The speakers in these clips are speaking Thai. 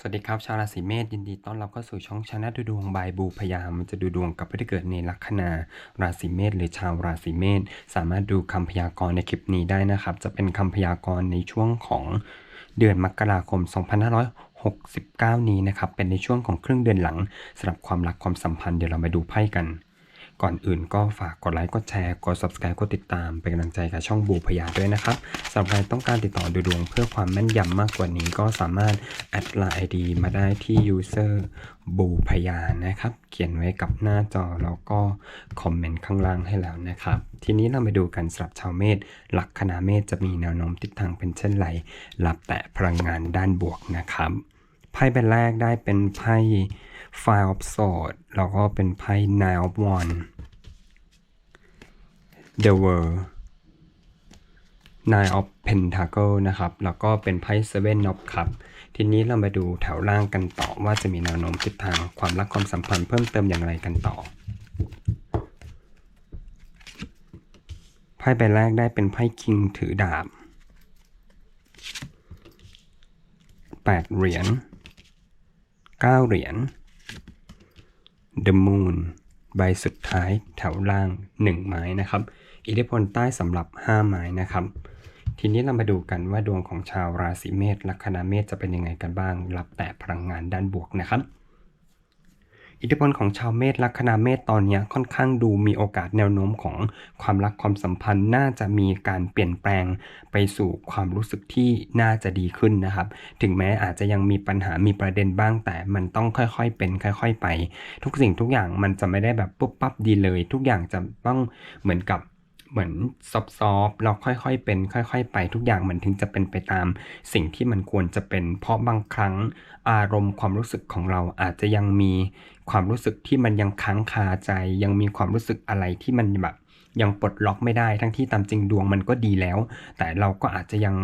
สวัสดีครับ ชาวราศีเมษยินดีต้อนรับเข้าสู่ช่องชาแนลดูดวงบายบูพยามจะดูดวงกับผู้ที่เกิดในลัคนาราศีเมษหรือชาวราศีเมษสามารถดูคำพยากรณ์ในคลิปนี้ได้นะครับ จะเป็นคำพยากรณ์ในช่วงของเดือนมกราคม 2569 นี้นะครับเป็นในช่วงของครึ่งเดือนหลังสำหรับความรักความสัมพันธ์เดี๋ยวเรามาดูไพ่กัน ก่อนอื่นก็ฝากกดไลค์ กดแชร์ กด subscribe กดติดตาม เป็นกำลังใจกับช่องบูพยาด้วยนะครับสำหรับใครต้องการติดต่อดูดวงเพื่อความแม่นยำมากกว่านี้ก็สามารถแอดไลน์ ID มาได้ที่ user บูพยานะครับ เขียนไว้กับหน้าจอแล้วก็คอมเมนต์ข้างล่างให้แล้วนะครับ ทีนี้เรามาดูกันสำหรับชาวเมษลักคนาเมษจะมีแนวโน้มทิศทางเป็นเช่นไรรับแต่พลังงานด้านบวกนะครับไพ่ใบแรกได้เป็นไพ่ Five of Swords แล้วก็เป็นไพ่ Nine of Wands The World Nine of Pentacle นะครับ แล้วก็เป็นไพ่ Seven of Cup ทีนี้เรามาดูแถวล่างกันต่อว่าจะมีแนวโน้มทิศทางความรักความสัมพันธ์เพิ่มเติมอย่างไรกันต่อ ไพ่ใบแรกได้เป็นไพ่คิงถือดาบ8เหรียญ9เหรียญ The Moon ใบสุดท้ายแถวล่าง 1 ไม้นะครับ อิทธิพลใต้สำหรับ 5 ไม้นะครับ ทีนี้เรามาดูกันว่าดวงของชาวราศีเมษลัคนาเมษจะเป็นยังไงกันบ้าง รับแต่พลังงานด้านบวกนะครับ อิทธิพลของชาวเมษลัคนาเมษตอนนี้ค่อนข้างดูมีโอกาสแนวโน้มของความรักความสัมพันธ์น่าจะมีการเปลี่ยนแปลงไปสู่ความรู้สึกที่น่าจะดีขึ้นนะครับ ถึงแม้อาจจะยังมีปัญหามีประเด็นบ้าง แต่มันต้องค่อยๆเป็น ค่อย ๆ ไป ทุกสิ่งทุกอย่างมันจะไม่ได้แบบปุ๊บปั๊บดีเลย ทุกอย่างจะต้องเหมือนกับ เหมือนซอฟๆเราค่อยๆ เป็น ค่อย ๆ ไปทุกอย่างมันถึงจะเป็นไปตามสิ่งที่มันควรจะเป็น เพราะบางครั้งอารมณ์ความรู้สึกของเราอาจจะยังมีความรู้สึกที่มันยังค้างคาใจ ยังมีความรู้สึกอะไรที่มันแบบยังปลดล็อกไม่ได้ทั้งที่ตามจริงดวงมันก็ดีแล้ว แต่เราก็อาจจะยัง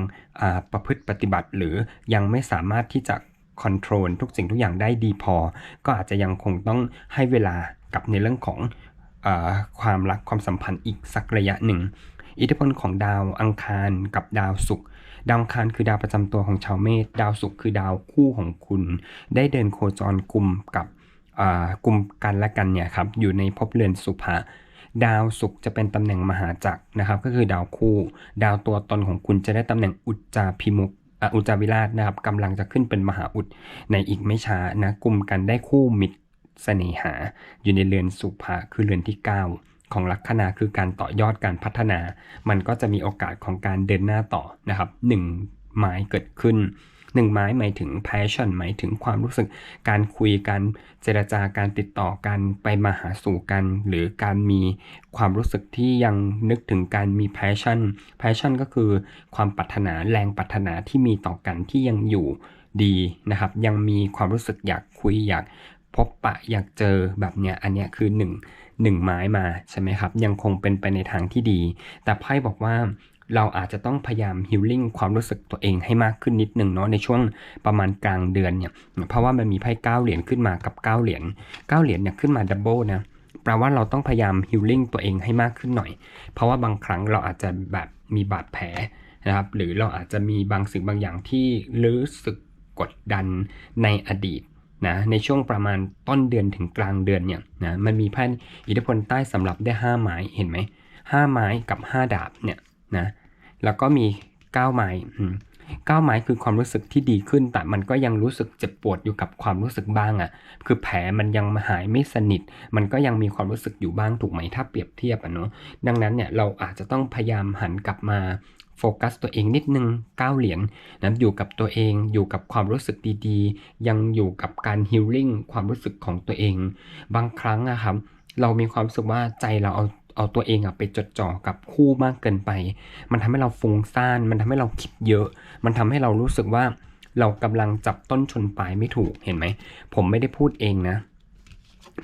ประพฤติปฏิบัติ หรือยังไม่สามารถที่จะคอนโทรลทุกสิ่งทุกอย่างได้ดีพอ ก็อาจจะยังคงต้องให้เวลากับในเรื่องของ ความรักความสัมพันธ์อีกสักระยะหนึ่ง อิทธิพลของดาวอังคารกับดาวศุกร์ดาวอังคารคือดาวประจำตัวของชาวเมษดาวศุกร์คือดาวคู่ของคุณ ได้เดินโคจรกลุ่มกับกลุ่มกันและกันเนี่ยครับอยู่ในภพเรือนสุภะดาวศุกร์จะเป็นตำแหน่งมหาจักรนะครับ ก็คือดาวคู่ ดาวตัวตนของคุณจะได้ตำแหน่งอุจจาพิมุกอุจจาวิราชนะครับกำลังจะขึ้นเป็นมหาอุดในอีกไม่ช้านะกลุ่มกันได้คู่มิตร เสน่หา อยู่ในเรือนสุภะคือเรือนที่ 9 ของลัคนาคือการต่อยอดการพัฒนา มันก็จะมีโอกาสของการเดินหน้าต่อนะครับ1ไม้เกิดขึ้นหนึ่งไม้หมายถึง passion หมายถึงความรู้สึก การคุยกันเจรจาการติดต่อกันไปมาหาสู่กัน หรือการมีความรู้สึกที่ยังนึกถึงการมี passion passion ก็คือความปรารถนาแรงปรารถนาที่มีต่อกันที่ยังอยู่ดีนะครับ ยังมีความรู้สึกอยากคุยอยาก พบปะอยากเจอแบบเนี้ยอันเนี้ยคือ1 1ไม้มาใช่ไหมครับ ยังคงเป็นไปในทางที่ดี แต่ไพ่บอกว่าเราอาจจะต้องพยายามฮิลลิ่งความรู้สึกตัวเองให้มากขึ้นนิดหนึ่งเนาะในช่วงประมาณกลางเดือนเนี่ย เพราะว่ามันมีไพ่เก้าเหรียญขึ้นมากับเก้าเหรียญเก้าเหรียญเนี่ยขึ้นมาดับเบิลนะแปลว่าเราต้องพยายามฮิลลิ่งตัวเองให้มากขึ้นหน่อย เพราะว่าบางครั้งเราอาจจะแบบมีบาดแผลนะครับ หรือเราอาจจะมีบางสิ่งบางอย่างที่รู้สึกกดดันในอดีต นะในช่วงประมาณต้นเดือนถึงกลางเดือนเนี่ยนะมันมีไพ่อิทธิพลใต้สำหรับได้ 5 ไม้เห็นไหมห้าไม้กับ 5 ดาบเนี่ยนะแล้วก็มีก้าไม้ก้าวไม้คือความรู้สึกที่ดีขึ้น แต่มันก็ยังรู้สึกเจ็บปวดอยู่กับความรู้สึกบ้างอะ่ะ คือแผลมันยังหายไม่สนิท มันก็ยังมีความรู้สึกอยู่บ้างถูกไหมถ้าเปรียบเทียบอะเนาะ ดังนั้นเนี่ยเราอาจจะต้องพยายามหันกลับมา โฟกัสตัวเองนิดนึงก้าวเหรียญนะอยู่กับตัวเองอยู่กับความรู้สึกดีๆ ยังอยู่กับการฮิลลิ่งความรู้สึกของตัวเอง บางครั้งอะครับเรามีความรู้สึกว่าใจเราเอาเอาตัวเองอะไปจดจ่อกับคู่มากเกินไป มันทำให้เราฟุ้งซ่าน มันทำให้เราคิดเยอะ มันทำให้เรารู้สึกว่าเรากำลังจับต้นชนปลายไม่ถูกเห็นไหม ผมไม่ได้พูดเองนะ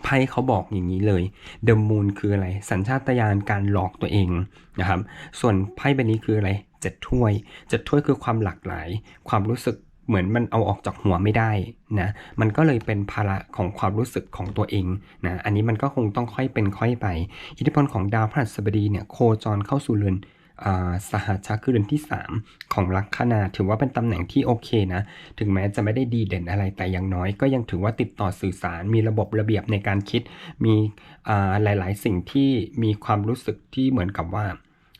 ไพ่เขาบอกอย่างนี้เลยเดอะมูนคืออะไร สัญชาตญาณการหลอกตัวเองนะครับ ส่วนไพ่ใบนี้คืออะไรเจ็ดถ้วยเจ็ดถ้วยคือความหลากหลาย ความรู้สึกเหมือนมันเอาออกจากหัวไม่ได้นะ มันก็เลยเป็นภาระของความรู้สึกของตัวเองนะ อันนี้มันก็คงต้องค่อยเป็นค่อยไป อิทธิพลของดาวพฤหัสบดีเนี่ยโคจรเข้าสู่เรือน สหัชชะคือเรือนที่ 3 ของลัคนาถือว่าเป็นตำแหน่งที่โอเคนะ ถึงแม้จะไม่ได้ดีเด่นอะไรแต่อย่างน้อย ก็ยังถือว่าติดต่อสื่อสาร มีระบบระเบียบในการคิด มีหลาย ๆ สิ่งที่มีความรู้สึกที่เหมือนกับว่า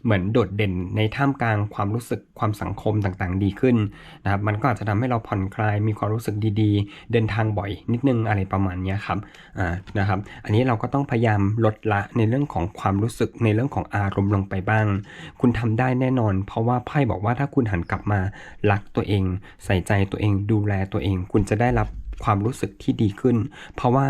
เหมือนโดดเด่นในท่ามกลางความรู้สึกความสังคมต่างๆ ดีขึ้นนะครับมันก็อาจจะทำให้เราผ่อนคลายมีความรู้สึกดีๆ เดินทางบ่อยนิดนึงอะไรประมาณนี้ครับอ่านะครับ อันนี้เราก็ต้องพยายามลดละในเรื่องของความรู้สึกในเรื่องของอารมณ์ลงไปบ้าง คุณทำได้แน่นอน เพราะว่าไพ่บอกว่าถ้าคุณหันกลับมารักตัวเอง ใส่ใจตัวเองดูแลตัวเอง คุณจะได้รับความรู้สึกที่ดีขึ้น เพราะว่า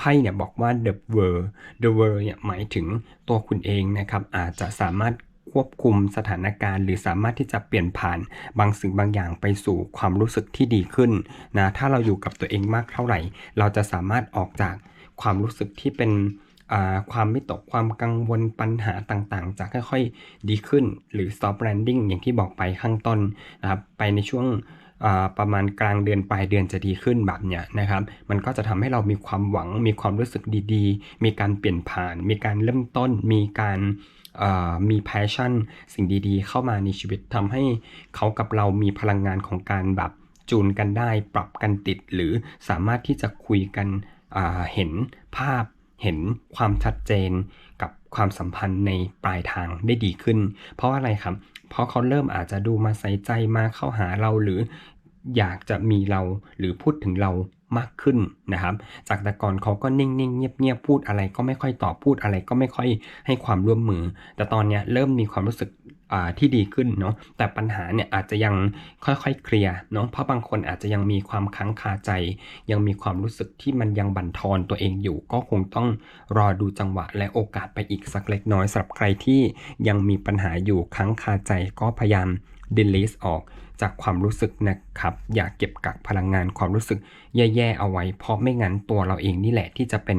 ไพ่เนี่ยบอกว่า the world the world เนี่ยหมายถึงตัวคุณเองนะครับอาจจะสามารถควบคุมสถานการณ์หรือสามารถที่จะเปลี่ยนผ่านบางสิ่งบางอย่างไปสู่ความรู้สึกที่ดีขึ้นนะถ้าเราอยู่กับตัวเองมากเท่าไหร่ เราจะสามารถออกจากความรู้สึกที่เป็นความไม่ตกความกังวลปัญหาต่างๆ จะค่อยๆดีขึ้น หรือ soft landing อย่างที่บอกไปข้างต้นนะครับไปในช่วง ประมาณกลางเดือนปลายเดือนจะดีขึ้นแบบเนี้ยนะครับมันก็จะทำให้เรามีความหวัง มีความรู้สึกดีๆ มีการเปลี่ยนผ่าน มีการเริ่มต้น มีการมี passion สิ่งดีๆ เข้ามาในชีวิตทำให้เขากับเรามีพลังงานของการแบบจูนกันได้ ปรับกันติดหรือสามารถที่จะคุยกันเห็นภาพ เห็นความชัดเจนกับความสัมพันธ์ในปลายทางได้ดีขึ้น เพราะอะไรครับ เพราะเขาเริ่มอาจจะดูมาใส่ใจมาเข้าหาเราหรืออยากจะมีเราหรือพูดถึงเรา มากขึ้นนะครับ จากแต่ก่อนเขาก็นิ่งๆเงียบๆพูดอะไรก็ไม่ค่อยตอบพูดอะไรก็ไม่ค่อยให้ความร่วมมือ แต่ตอนนี้เริ่มมีความรู้สึกที่ดีขึ้นเนาะแต่ปัญหาเนี่ยอาจจะยังค่อยๆเคลียร์เนาะเพราะบางคนอาจจะยังมีความค้างคาใจ ยังมีความรู้สึกที่มันยังบั่นทอนตัวเองอยู่ ก็คงต้องรอดูจังหวะและโอกาสไปอีกสักเล็กน้อยสำหรับใครที่ยังมีปัญหาอยู่ค้างคาใจก็พยายาม delete ออก จากความรู้สึกนะครับ อย่าเก็บกักพลังงานความรู้สึกแย่ๆเอาไว้ เพราะไม่งั้นตัวเราเองนี่แหละที่จะเป็น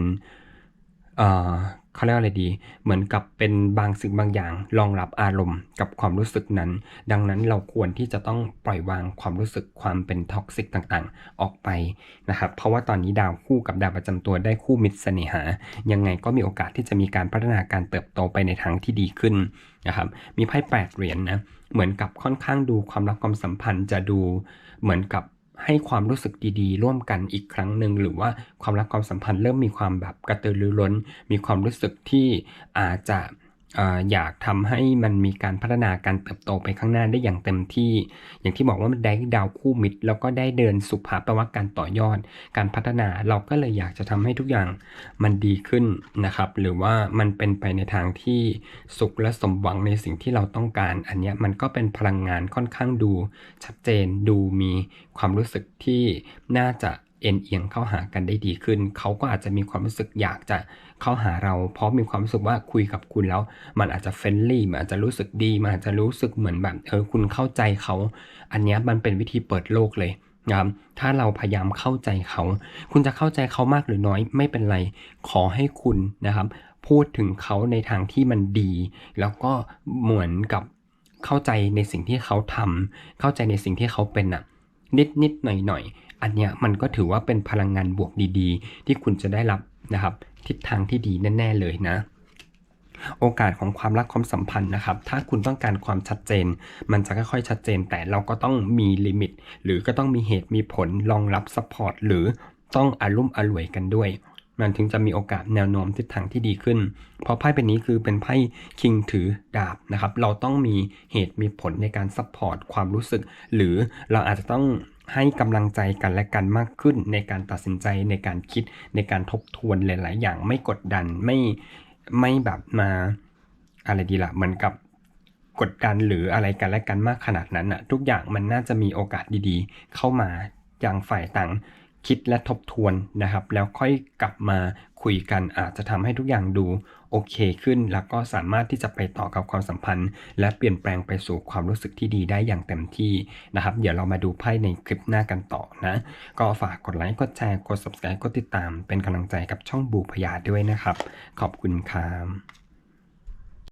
เขาเรียกว่าอะไรดี เหมือนกับเป็นบางสิ่งบางอย่างรองรับอารมณ์กับความรู้สึกนั้น ดังนั้นเราควรที่จะต้องปล่อยวางความรู้สึกความเป็นท็อกซิกต่างๆ ออกไปนะครับ เพราะว่าตอนนี้ดาวคู่กับดาวประจำตัวได้คู่มิตรเสน่หา ยังไงก็มีโอกาสที่จะมีการพัฒนาการเติบโตไปในทางที่ดีขึ้นนะครับ มีไพ่แปดเหรียญนะเหมือนกับค่อนข้างดูความรักความสัมพันธ์จะดูเหมือนกับ ให้ความรู้สึกดีๆ ร่วมกันอีกครั้งหนึ่งหรือว่าความรักความสัมพันธ์เริ่มมีความแบบกระตือรือร้น มีความรู้สึกที่อาจจะ อยากทำให้มันมีการพัฒนาการเติบโตไปข้างหน้าได้อย่างเต็มที่ อย่างที่บอกว่ามันได้ดาวคู่มิตรแล้วก็ได้เดินสุภาพแปลว่าการต่อยอด การพัฒนาเราก็เลยอยากจะทำให้ทุกอย่างมันดีขึ้นนะครับ หรือว่ามันเป็นไปในทางที่สุขและสมหวังในสิ่งที่เราต้องการ อันนี้มันก็เป็นพลังงานค่อนข้างดูชัดเจนดูมีความรู้สึกที่น่าจะ เอ็นเอียงเข้าหากันได้ดีขึ้น เขาก็อาจจะมีความรู้สึกอยากจะเข้าหาเรา เพราะมีความรู้สึกว่าคุยกับคุณแล้ว มันอาจจะเฟรนลี่มันอาจจะรู้สึกดีมันอาจจะรู้สึกเหมือนแบบเออคุณเข้าใจเขา อันนี้มันเป็นวิธีเปิดโลกเลยนะครับถ้าเราพยายามเข้าใจเขา คุณจะเข้าใจเขามากหรือน้อยไม่เป็นไร ขอให้คุณนะครับ พูดถึงเขาในทางที่มันดี แล้วก็เหมือนกับเข้าใจในสิ่งที่เขาทำเข้าใจในสิ่งที่เขาเป็นอะ นิดนิดหน่อยหน่อยๆอันเนี้ยมันก็ถือว่าเป็นพลังงานบวกดีๆ ที่คุณจะได้รับนะครับ ทิศทางที่ดีแน่ ๆ เลยนะโอกาสของความรักความสัมพันธ์นะครับ ถ้าคุณต้องการความชัดเจน มันจะค่อยๆชัดเจน แต่เราก็ต้องมีลิมิต หรือก็ต้องมีเหตุมีผลรองรับซัพพอร์ตหรือต้องอารุ่มอร่วยกันด้วย มันถึงจะมีโอกาสแนวโน้มทิศทางที่ดีขึ้น เพราะไพ่เป็นนี้คือเป็นไพ่คิงถือดาบนะครับ เราต้องมีเหตุมีผลในการซัพพอร์ตความรู้สึก หรือเราอาจจะต้อง ให้กำลังใจกันและกันมากขึ้นในการตัดสินใจในการคิดในการทบทวนหลาย ๆ อย่างไม่กดดันไม่ไม่แบบมาอะไรดีละเหมือนกับกดดันหรืออะไรกันและกันมากขนาดนั้นอะทุกอย่างมันน่าจะมีโอกาสดีๆ เข้ามาอย่างฝ่ายต่างคิดและทบทวนนะครับ แล้วค่อยกลับมา คุยกันอาจจะทำให้ทุกอย่างดูโอเคขึ้น แล้วก็สามารถที่จะไปต่อกับความสัมพันธ์ และเปลี่ยนแปลงไปสู่ความรู้สึกที่ดีได้อย่างเต็มที่นะครับ เดี๋ยวเรามาดูไพ่ในคลิปหน้ากันต่อนะ ก็ฝากกดไลค์ กดแชร์ กด subscribe กดติดตาม เป็นกำลังใจกับช่องบูพยาด้วยนะครับ ขอบคุณครับ